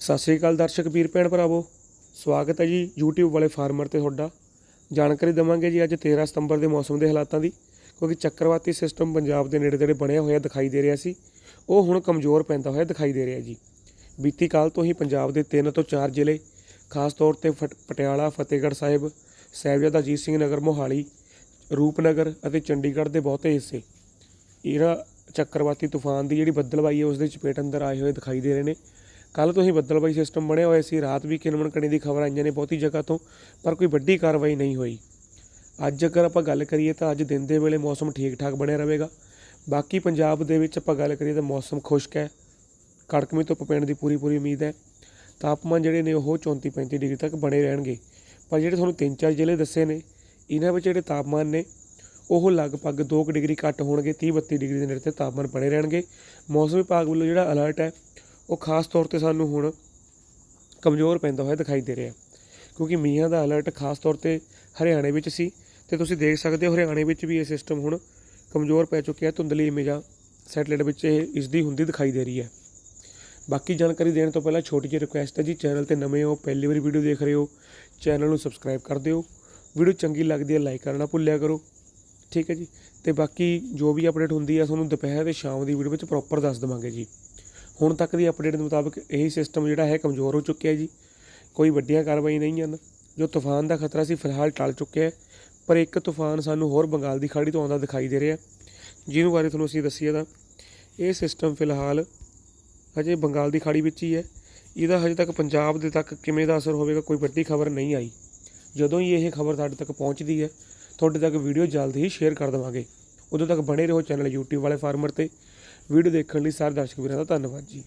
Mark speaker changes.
Speaker 1: ਸਤਿ ਸ੍ਰੀ ਅਕਾਲ ਦਰਸ਼ਕ ਵੀਰ ਭੈਣ ਭਰਾਵੋ। ਸਵਾਗਤ ਹੈ ਜੀ YouTube ਵਾਲੇ ਫਾਰਮਰ ਤੇ ਤੁਹਾਡਾ। ਜਾਣਕਾਰੀ ਦਵਾਂਗੇ ਜੀ ਅੱਜ 13 ਸਤੰਬਰ ਦੇ ਮੌਸਮ ਦੇ ਹਾਲਾਤਾਂ ਦੀ, ਕਿਉਂਕਿ ਚੱਕਰਵਾਤੀ ਸਿਸਟਮ ਪੰਜਾਬ ਦੇ ਨੇੜੇ ਤੇੜੇ ਬਣਿਆ ਹੋਇਆ ਦਿਖਾਈ ਦੇ ਰਿਹਾ ਸੀ। ਉਹ ਹੁਣ ਕਮਜ਼ੋਰ ਪੈਂਦਾ ਹੋਇਆ ਦਿਖਾਈ ਦੇ ਰਿਹਾ ਜੀ। ਬੀਤੀ ਕਾਲ ਤੋਂ ਹੀ ਪੰਜਾਬ ਦੇ 3 ਤੋਂ 4 ਜ਼ਿਲ੍ਹੇ, ਖਾਸ ਤੌਰ ਤੇ ਫਟ- ਪਟਿਆਲਾ, ਫਤਿਹਗੜ੍ਹ ਸਾਹਿਬ, ਸਾਹਿਬਜ਼ਾਦਾ ਅਜੀਤ ਸਿੰਘ ਨਗਰ, ਮੋਹਾਲੀ, ਰੂਪਨਗਰ ਅਤੇ ਚੰਡੀਗੜ੍ਹ ਦੇ ਬਹੁਤੇ ਹਿੱਸੇ। ਇਹਨਾਂ ਚੱਕਰਵਾਤੀ ਤੂਫਾਨ ਦੀ ਜਿਹੜੀ ਬੱਦਲਬਾਈ ਹੈ, ਉਸ ਦੇ ਚਪੇਟ ਅੰਦਰ ਆਏ ਹੋਏ ਦਿਖਾਈ ਦੇ ਰਹੇ ਨੇ। ਕੱਲ ਤੋਂ ਹੀ ਬੱਦਲਬਾਈ ਸਿਸਟਮ ਬਣਿਆ ਹੋਇਆ ਸੀ, ਰਾਤ ਵੀ ਕਿਨਮਣ ਕਣੀ ਦੀ ਖਬਰ ਆਈਆਂ ਨੇ ਬਹੁਤੀ ਜਗ੍ਹਾ ਤੋਂ, ਪਰ ਕੋਈ ਵੱਡੀ ਕਾਰਵਾਈ ਨਹੀਂ ਹੋਈ। ਅੱਜ ਅਗਰ ਆਪਾਂ ਗੱਲ ਕਰੀਏ ਤਾਂ ਅੱਜ ਦਿਨ ਦੇ ਵੇਲੇ ਮੌਸਮ ਠੀਕ ਠਾਕ ਬਣਿਆ ਰਹੇਗਾ। ਬਾਕੀ ਪੰਜਾਬ ਦੇ ਵਿੱਚ ਆਪਾਂ ਗੱਲ ਕਰੀਏ ਤਾਂ ਮੌਸਮ ਖੁਸ਼ਕ ਹੈ। ਕੜਕਵੀਂ ਧੁੱਪ ਪੈਣ ਦੀ ਪੂਰੀ ਪੂਰੀ ਉਮੀਦ ਹੈ। ਤਾਪਮਾਨ ਜਿਹੜੇ ਨੇ ਉਹ 34 35 ਡਿਗਰੀ ਤੱਕ ਬਣੇ ਰਹਿਣਗੇ। ਪਰ ਜਿਹੜੇ ਤੁਹਾਨੂੰ ਤਿੰਨ ਚਾਰ ਜ਼ਿਲ੍ਹੇ ਦੱਸੇ ਨੇ, ਇਹਨਾਂ ਵਿੱਚ ਜਿਹੜੇ ਤਾਪਮਾਨ ਨੇ, ਉਹ ਲਗਭਗ 2 ਡਿਗਰੀ ਘੱਟ ਹੋਣਗੇ 30 32 ਡਿਗਰੀ ਦੇ ਨੇੜੇ ਤੇ ਤਾਪਮਾਨ ਬਣੇ ਰਹਿਣਗੇ। ਮੌਸਮ ਵਿਭਾਗ ਵੱਲੋਂ ਜਿਹੜਾ ਅਲਰਟ ਹੈ ਉਹ ਖਾਸ ਤੌਰ ਤੇ ਸਾਨੂੰ ਹੁਣ ਕਮਜ਼ੋਰ ਪੈਂਦਾ ਹੋਇਆ ਦਿਖਾਈ ਦੇ ਰਿਹਾ। ਕਿਉਂਕਿ ਮੀਂਹਾਂ ਦਾ ਅਲਰਟ ਖਾਸ ਤੌਰ ਤੇ ਹਰਿਆਣੇ ਵਿੱਚ ਸੀ ਤੇ ਤੁਸੀਂ ਦੇਖ ਸਕਦੇ ਹੋ ਹਰਿਆਣੇ ਵਿੱਚ ਵੀ ਇਹ ਸਿਸਟਮ ਹੁਣ ਕਮਜ਼ੋਰ ਪੈ ਚੁੱਕਿਆ ਧੁੰਦਲੀ ਇਮੇਜਾਂ ਸੈਟਲਾਈਟ ਵਿੱਚ ਇਹ ਇਸ ਦੀ ਹੁੰਦੀ ਦਿਖਾਈ ਦੇ ਰਹੀ ਹੈ। ਬਾਕੀ ਜਾਣਕਾਰੀ ਦੇਣ ਤੋਂ ਪਹਿਲਾਂ ਛੋਟੀ ਜਿਹੀ ਰਿਕੁਐਸਟ ਹੈ ਜੀ ਚੈਨਲ ਤੇ ਨਵੇਂ ਹੋ, ਪਹਿਲੀ ਵਾਰੀ ਵੀਡੀਓ ਦੇਖ ਰਹੇ ਹੋ ਚੈਨਲ ਨੂੰ ਸਬਸਕ੍ਰਾਈਬ ਕਰ ਦਿਓ। ਵੀਡੀਓ ਚੰਗੀ ਲੱਗਦੀ ਹੈ ਲਾਈਕ ਕਰਨਾ ਭੁੱਲਿਆ ਕਰੋ। ਠੀਕ ਹੈ ਜੀ। ਤੇ ਬਾਕੀ ਜੋ ਵੀ ਅਪਡੇਟ ਹੁੰਦੀ ਹੈ ਤੁਹਾਨੂੰ ਦੁਪਹਿਰ ਤੇ ਸ਼ਾਮ ਦੀ ਵੀਡੀਓ ਵਿੱਚ ਪ੍ਰੋਪਰ ਦੱਸ ਦੇਵਾਂਗੇ ਜੀ। ਹੁਣ ਤੱਕ ਦੀ ਅਪਡੇਟ ਦੇ ਮੁਤਾਬਕ ਇਹੀ ਸਿਸਟਮ ਜਿਹੜਾ ਹੈ ਕਮਜ਼ੋਰ ਹੋ ਚੁੱਕਿਆ ਜੀ। ਕੋਈ ਵੱਡੀਆਂ ਕਾਰਵਾਈ ਨਹੀਂ ਹਨ। ਜੋ ਤੂਫਾਨ ਦਾ ਖਤਰਾ ਸੀ ਫਿਲਹਾਲ ਟਲ ਚੁੱਕਿਆ ਹੈ। ਪਰ ਇੱਕ ਤੂਫਾਨ ਸਾਨੂੰ ਹੋਰ ਬੰਗਾਲ ਦੀ ਖਾੜੀ ਤੋਂ ਆਉਂਦਾ ਦਿਖਾਈ ਦੇ ਰਿਹਾ ਜਿਹਨੂੰ ਬਾਰੇ ਤੁਹਾਨੂੰ ਅਸੀਂ ਦੱਸੀਏ ਤਾਂ ਇਹ ਸਿਸਟਮ ਫਿਲਹਾਲ ਹਜੇ ਬੰਗਾਲ ਦੀ ਖਾੜੀ ਵਿੱਚ ਹੀ ਹੈ। ਇਹਦਾ ਹਜੇ ਤੱਕ ਪੰਜਾਬ ਦੇ ਤੱਕ ਕਿਵੇਂ ਦਾ ਅਸਰ ਹੋਵੇਗਾ ਕੋਈ ਵੱਡੀ ਖਬਰ ਨਹੀਂ ਆਈ। ਜਦੋਂ ਹੀ ਇਹ ਖਬਰ ਸਾਡੇ ਤੱਕ ਪਹੁੰਚਦੀ ਹੈ, ਤੁਹਾਡੇ ਤੱਕ ਵੀਡੀਓ ਜਲਦ ਹੀ ਸ਼ੇਅਰ ਕਰ ਦੇਵਾਂਗੇ। ਉਦੋਂ ਤੱਕ ਬਣੇ ਰਹੋ ਚੈਨਲ YouTube ਵਾਲੇ ਫਾਰਮਰ ਤੇ। ਵੀਡੀਓ ਦੇਖਣ ਲਈ ਸਾਰੇ ਦਰਸ਼ਕ ਵੀਰਾਂ ਦਾ ਧੰਨਵਾਦ ਜੀ।